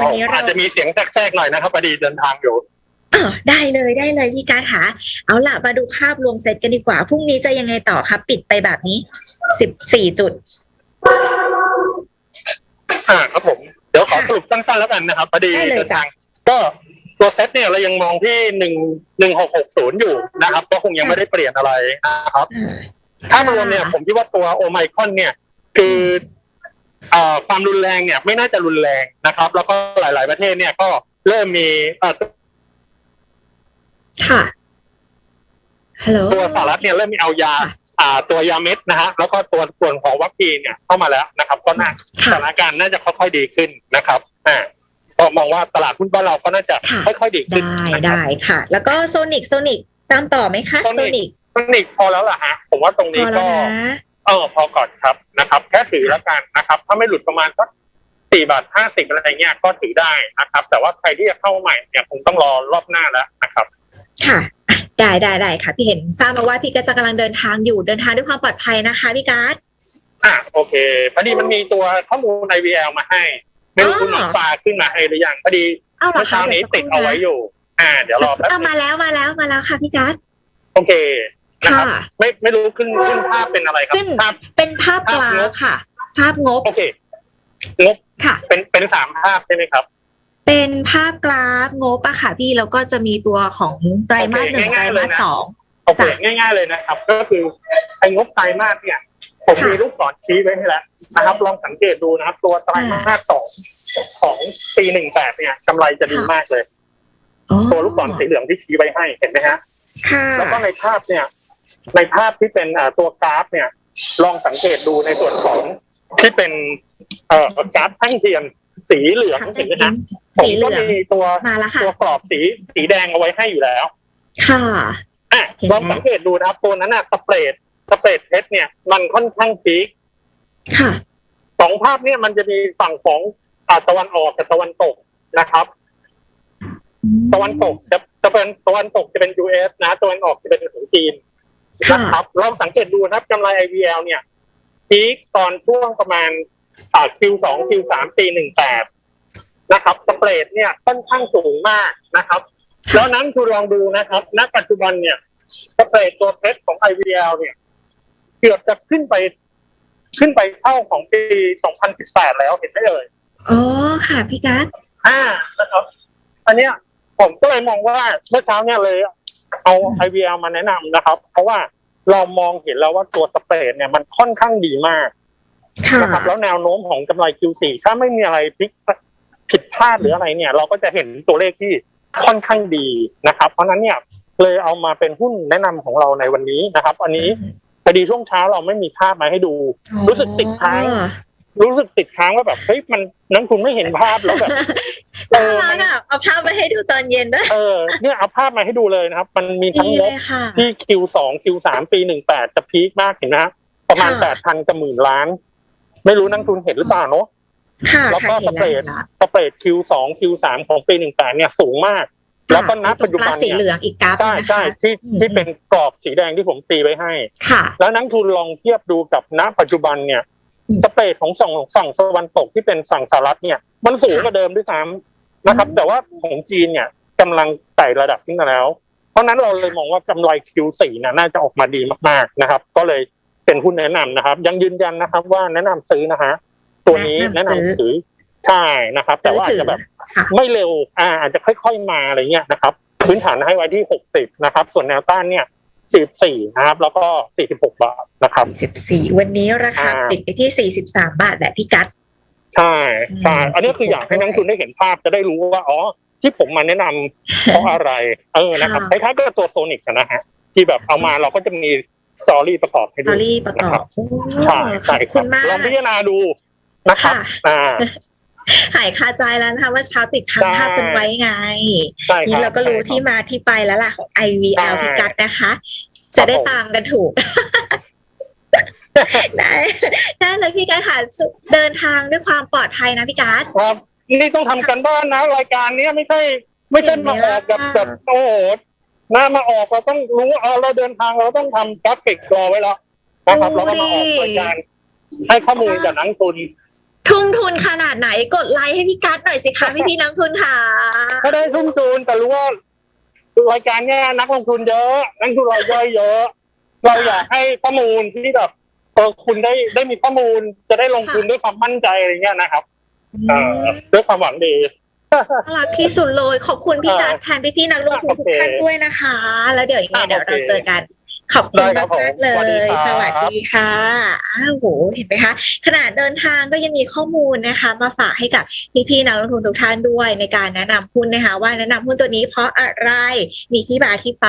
วันนี้เราอาจจะมีเสียงแทรกๆหน่อยนะครับพอดีเดินทางอยู่อ๋อได้เลยได้เลยพี่การหาเอาล่ะมาดูภาพรวมเซตกันดีกว่าพรุ่งนี้จะยังไงต่อครับ ปิดไปแบบนี้สิบสี่จุด อ่าครับผม เดี๋ยวขอค่ะสรุปสั้นๆแล้วกันนะครับพอดีได้เลยเดินทาง ก็ตัวเซตเนี่ยเรายังมองที่หนึ่งหนึ่งหกหกศูนย์อยู่นะครับ ก็คงยังไม่ได้เปลี่ยนอะไรนะครับอ่าถ้ารวมเนี่ยผมคิดว่าตัวโอไมคอนเนี่ย คือเอ่อ ความรุนแรงเนี่ยไม่น่าจะรุนแรงนะครับ แล้วก็หลาย ๆ ประเทศเนี่ยก็เริ่มมีเอ่อค่ะฮัลโหลตัวสหรัฐเนี่ยเริ่มมีเอายาค่ะอ่าตัวยาเม็ดนะฮะแล้วก็ตัวส่วนของวัคซีนเนี่ยเข้ามาแล้วนะครับ ก็น่าค่ะสถานการณ์น่าจะค่อยๆดีขึ้นนะครับอ่าก็มองว่าตลาดหุ้นบ้านเราก็น่าจะค่ะค่อยๆดีขึ้นได้นะครับได้ค่ะ แล้วก็โซนิกโซนิกตามต่อไหมคะโซ Sonic นิกเทคนิคพอแล้วล่ะฮะผมว่าตรงพนี้อแล้ก็วนะ เออพอก่อนครับนะครับ แค่ถือแล้วกันนะครับ ถ้าไม่หลุดประมาณสักสี่บาทห้าสิบอะไรเงี้ยก็ถือได้นะครับ แต่ว่าใครที่จะเข้าใหม่เนี่ยคงต้องรอรอบหน้าแล้วนะครับค่ะอะ ได้ได้ได้ค่ะ พี่เห็นทราบมาว่าพี่ก็จะกำลังเดินทางอยู่เดินทางด้วยความปลอดภัยนะคะพี่การ์ดอะโอเคพอดีมันมีตัวข้อมูล IVL มาให้ไม่รู้อ๋อคุณหมอฟ้าขึ้นมาให้หรือยังพอดีเอาเหรอเมื่อคะเช้านี้ดี๋ยวสักติดคเอารู่ไว้นะอยู่ อ่า เดี๋ยวรอแป๊บเอานึมางแล้วมาแล้วมาแล้วค่ะพี่การ์ดโอเค นะครับค่ะ ไม่ไม่รู้ขึ้นขึ้นภาพเป็นอะไรครับขึ้นภาพ เป็นภาพกราภาพงฟบค่ะ ภาพงบโอเคงบค่ะ เป็นเป็นสามภาพใช่ไหมครับ เป็นภาพกราฟงบอะค่ะพี่แล้วก็จะมีตัวของไตรมาสหนึ่งโอเคไตรง่ายๆเลยมาสนะสอง โอเคจ้ะ ง่าย ๆเลยนะครับ ก็คือไอ้งบไตรมาสเนี่ย ผมค่ะมีลูกศรชี้ไว้ให้แล้วนะครับ ลองสังเกตดูนะครับ ตัวไตรมาสสองของปีหนึ่งแปดเนี่ยกำไรจะดีมากเลยอ๋อตัวลูกศรสีเหลืองที่ชี้ไว้ให้เห็นไหมฮะ ค่ะแล้วก็ในภาพเนี่ย ในภาพที่เป็นอ่าตัวกราฟเนี่ย ลองสังเกตดูในส่วนของที่เป็นเอ่อกราฟแท่งเทียมสีเหลืองค่ะเห็นไหมฮะผสีมเหก็ลืองมีตัวมาแล้วค่ะตัวกรอบสีสีแดงเอาไว้ให้อยู่แล้ว ค่ะอะเห็นไหมลองสังเกตดูนะครับ ตัวนั้นน่ะสเปรดสเปรดเพชรเนี่ยมันค่อนข้างพีคค่ะสองภาพเนี่ยมันจะมีฝั่งของอ่าตะวันออกกับตะวันตกนะครับ ตะวันตกจะจะเป็นตะวันตกจะเป็น US นะตะวันออกจะเป็นของจีนค่ะ นะครับลองสังเกตดูนะครับกำไร IVL เนี่ยพีคตอนช่วงประมาณอ่า Q2 Q3 ปี18นะครับสเปรดเนี่ยค่อนข้างสูงมากนะครับแล้วนั้นคุณลองดูนะครับ ณ ปัจจุบันเนี่ยสเปรดตัวเพชรของ IVL เนี่ยเกือบจะขึ้นไป ขึ้นไปเท่าของปี 2018 แล้วเห็นไหมเอ่ยอ๋อค่ะพี่การ์ดอ่านะครับ อันเนี้ยผมก็เลยมองว่าเมื่อเช้าเนี่ยเลย เอา IVL มาแนะนำนะครับ เพราะว่าเรามองเห็นแล้วว่าตัวสเปรดเนี่ยมันค่อนข้างดีมากค่ะนะครับแล้วแนวโน้มของกำไร Q4 ถ้าไม่มีอะไรพลิกผิดพลาดหรืออะไรเนี่ย เราก็จะเห็นตัวเลขที่ค่อนข้างดีนะครับ เพราะฉะนั้นเนี่ยเลยเอามาเป็นหุ้นแนะนำของเราในวันนี้นะครับ อันนี้พอดีช่วงเช้าเราไม่มีภาพมาให้ดู รู้สึกติดค้างอ๋อ รู้สึกติดค้างว่าแบบเฮ้ยมันนักทุนไม่เห็นภาพแล้วแบบเอน่าอรัมักนอะเอาภาพมาให้ดูตอนเย็นด้วยเออเนี่ยเอาภาพมาให้ดูเลยนะครับ มันมีทั้งดีงเลบยค่ะที่ Q2 Q3 ปี18จะพีคมากเห็นไหมฮะประมาณค่ะ8,000กับหมื่นล้าน ไม่รู้นักทุนเห็นหรือเปล่าเนาะค่ะแล้วก็ค่ะเห็นสเปรแล้วดสเปรด Q2 Q3 ของปี18เนี่ยสูงมาก แล้วก็ณปัจจุบันสีเนี่ยเหลืองอีกกราฟใช่นะคะใช่ที่อืมที่เป็นกรอบสีแดงที่ผมตีไว้ให้ค่ะแล้วนักทุนลองเทียบดูกับณปัจจุบันเนี่ยอืม สเปรดของฝั่งฝั่งตะวันตกที่เป็นฝั่งสหรัฐเนี่ย มันสูงกว่าเดิมด้วยซ้ำนะครับ แต่ว่าของจีนเนี่ยกำลังไต่ระดับขึ้นมาแล้ว เพราะฉะนั้นเราเลยมองว่ากำไร Q4 นะน่าจะออกมาดีมากๆนะครับ ก็เลยเป็นหุ้นแนะนำนะครับ ยังยืนยันนะครับ ว่าแนะนำซื้อนะฮะตัวนี้แนะแนะนำนำซื้อซื้อใช่นะครับ แต่ว่าอาจจะแบบค่ะไม่เร็วอ่าอาจจะค่อย ๆ มาอะไรเงี้ยนะครับ พื้นฐานให้ไว้ที่60นะครับ ส่วนแนวต้านเนี่ย 44นะครับ แล้วก็46บาทนะครับสิบสี่วันนี้ราคาอ่าปิดไปที่สี่สิบสามบาทแบบพี่กัดใช่ใช่อืมอันนี้คืออยากให้นักลงทุนได้เห็นภาพจะได้รู้ว่าอ๋อที่ผมมาแนะนำเพราะอะไร เออนะครับคค่ะล้ายๆกับตัวโซนิกนะฮะที่แบบเอามาเราก็จะมีสตอรี่ประกอบให้สดูตอรี่ประกอบโอ้ใช่ขใช่อบคคุรับณมากลองพิจารณาดูนะครับค่ะอ่า หายคาใจแล้วนะคะว่าเช้าติดค้างใช่ภาพเป็นไว้ไงใช่คนี่รับเราก็รู้ที่มาที่ไปแล้วล่ะของ IVL ใช่พี่กัดนะคะ จะได้ผมตามกันถูกได้ได้เลยพี่กัดค่ะเดินทางด้วยความปลอดภัยนะพี่กัดครับนี่ต้องทำกันบ้านนะรายการเนี้ยไม่ใช่ ไม่ใช่มาออกกับเห็นไหมล่ะแบบโอ้โหหน้ามาออกเราต้องรู้เออเราเดินทางเราต้องทำกราฟิกรอไว้แล้วนะครับเราก็มาออกรายการให้ข้อมูลกับนักทุน ทุ่มทุนขนาดไหนกดไลค์ให้พี่กัดหน่อยสิคะพี่พี่ๆนักลงทุนค่ะก็ได้ทุ่มทุนแต่รู้ว่ารายการเนี้ยนักลงทุนเยอะนักลงทุนรายย่อยเยอะ เราอยากให้ข้อมูลที่แบบเออคุณได้ได้มีข้อมูลจะได้ลงทุนด้วยความมั่นใจอะไรเงี้ยนะครับเอ่อด้วยความหวังดีน่ารักที่สุดเลยขอบคุณพี่กัดแทนพี่พี่ๆนักลงทุนทุกท่านด้วยนะคะ แล้วเดี๋ยวยังไงอะเดี๋ยวเราโอเคเจอกัน ขอบคุณได้ครัมากบผมมากๆเลสวัสดียครับสวัสดีค่ะ อ้าวโห เห็นไหมคะขณะเดินทางก็ยังมีข้อมูลนะคะ มาฝากให้กับพี่ๆนักลงทุนทุกท่านด้วยในการแนะนำหุ้นนะคะ ว่าแนะนำหุ้นตัวนี้เพราะอะไร มีที่มาที่ไป